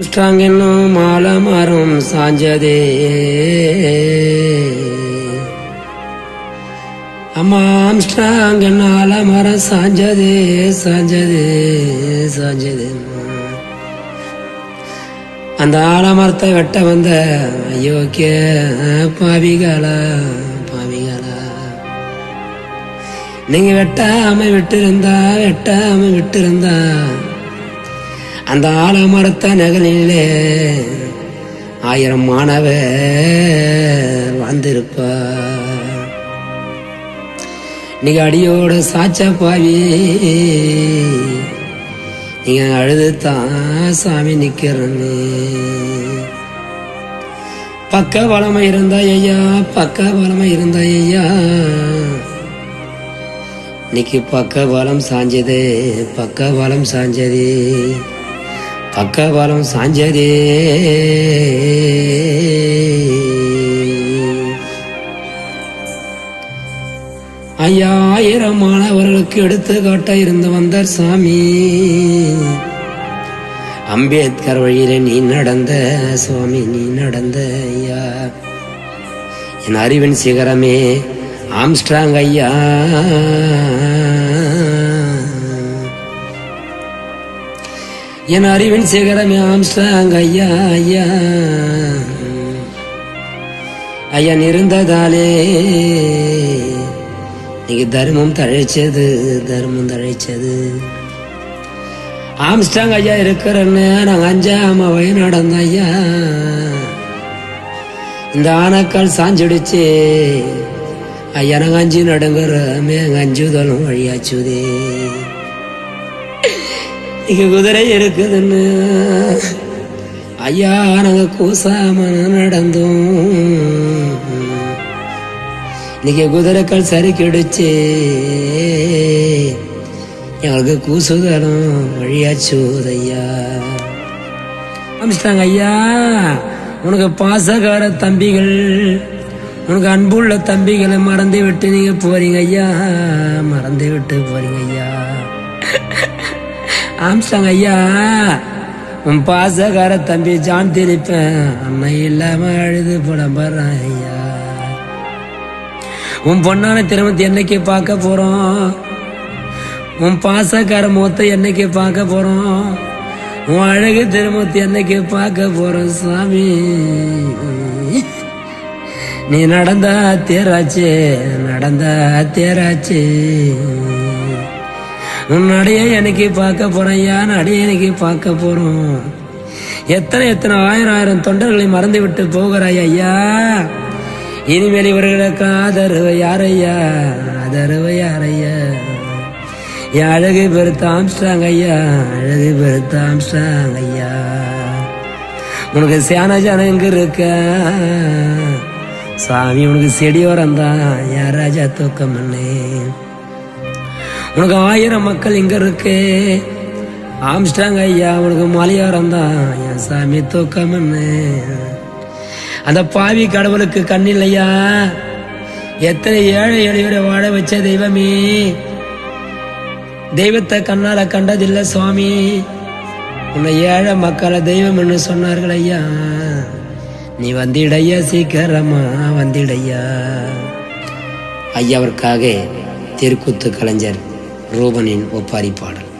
ஸ்ட்ராங்கென்னும் மாலை மரம் சாஞ்சதே. அம்மா ஆம்ஸ்ட்ராங் என்னால மரம் சாஞ்சதே சாஞ்சதே சாஞ்சதே. அந்த ஆலமரத்தை வெட்ட வந்த அயோக்கிய பாவிகளா பாவிகளா. நீங்க வெட்டாம விட்டு இருந்தா வெட்டாம விட்டு இருந்தா அந்த ஆலமரத்த நகலிலே ஆயிரம் மாணவர் வந்திருப்பா நீங்க அடியோட சாச்சா பாவி. நீங்க அழுது தான் சாமி நிக்கிறன்னு பக்க பலமா இருந்தா ஐயா பக்க பலமா இருந்தா ஐயா. இன்னைக்கு பக்க பலம் சாஞ்சது பக்க பலம் சாஞ்சது. பக்கபலம் சாஞ்சதே. ஐயாயிரம் மாணவர்களுக்கு எடுத்துக்காட்ட இருந்து வந்தார் சாமி. அம்பேத்கர் வழியில நீ நடந்த சுவாமி நீ நடந்த ஐயா. என் அறிவின் சிகரமே ஆம்ஸ்ட்ராங் ஐயா. என் அறிவின் சிகரமே ஆம்ஸ்டாங் ஐயா ஐயா. ஐயா இருந்ததாலே நீங்க தர்மம் தழைச்சது தர்மம் தழைச்சது. ஆம்ஸ்டாங் ஐயா இருக்கிறன்னு நாங்க அஞ்சாம வழி நடந்த ஐயா. இந்த ஆனக்கால் சாஞ்சிடுச்சு. ஐயா நாங்க அஞ்சு நடுங்குறோமே அஞ்சுதலும் வழியாச்சுதே. இங்க குதிரை இருக்குதுன்னு. ஐயா நாங்க கூசாம நடந்தோம். இன்னைக்கு குதிரைக்கள் சரி கிடைச்சு. எங்களுக்கு கூசுதலும் வழியாச்சுதையா அமிச்சிட்டாங்க ஐயா. உனக்கு பாசகார தம்பிகள் உனக்கு அன்புள்ள தம்பிகளை மறந்து விட்டு நீங்க போறீங்க ஐயா. மறந்து விட்டு போறீங்க ஐயா. ஆம்ஸ்டாங்க ஐயா. உன் பாசகார தம்பி ஜான் திரிப்பேன். அண்ணன் இல்லாம அழுது புலம்புறான் ஐயா. உன் பொண்ணான திருமணத்தை என்னைக்கு பார்க்க போறோம்? உன் பாசக்கார முகத்தை என்னைக்கு பார்க்க போறோம்? உன் அழகு திருமணத்தை என்னைக்கு பார்க்க போறோம் சாமி? நீ நடந்தா தேராச்சு நடந்தா தேராச்சு. உன் எனக்கு பார்க்க போறேன் ஐயா எனக்கு பார்க்க போறோம். எத்தனை எத்தனை ஆயிரம் ஆயிரம் தொண்டர்களை மறந்து விட்டு போகிறாய் ஐயா? இனிமேல் இவர்களுக்கு ஆதரவு யாரையா? ஆதரவு யாரையா? என் அழகு பெருத்த ஆம்ஸ்டாங் ஐயா அழகு பெருத்த ஆம்ஸ்டாங் ஐயா. உனக்கு சேன ஜனம் எங்க இருக்க? சாமி உனக்கு செடி தான். யார் ராஜா தூக்கம் பண்ணேன். உனக்கு ஆயிரம் மக்கள் இங்க இருக்கு. ஆம்ஸ்டாங் ஐயா உனக்கு மலையோரம் தான். என் சாமி தூக்கம் அந்த பாவி கடவுளுக்கு கண்ணில்லையா எத்தனை ஏழை எளியவரை வாழ வச்ச தெய்வமே? தெய்வத்தை கண்ணால கண்டதில்ல சுவாமி. உன்னை ஏழை மக்களை தெய்வம் என்று சொன்னார்கள் ஐயா. நீ வந்திடையா சீக்கிரமா வந்திடையா. ஐயாவிற்காக தெருக்கூத்து கலைஞர் ரூபனின் ஒப்பாரி பாடல்.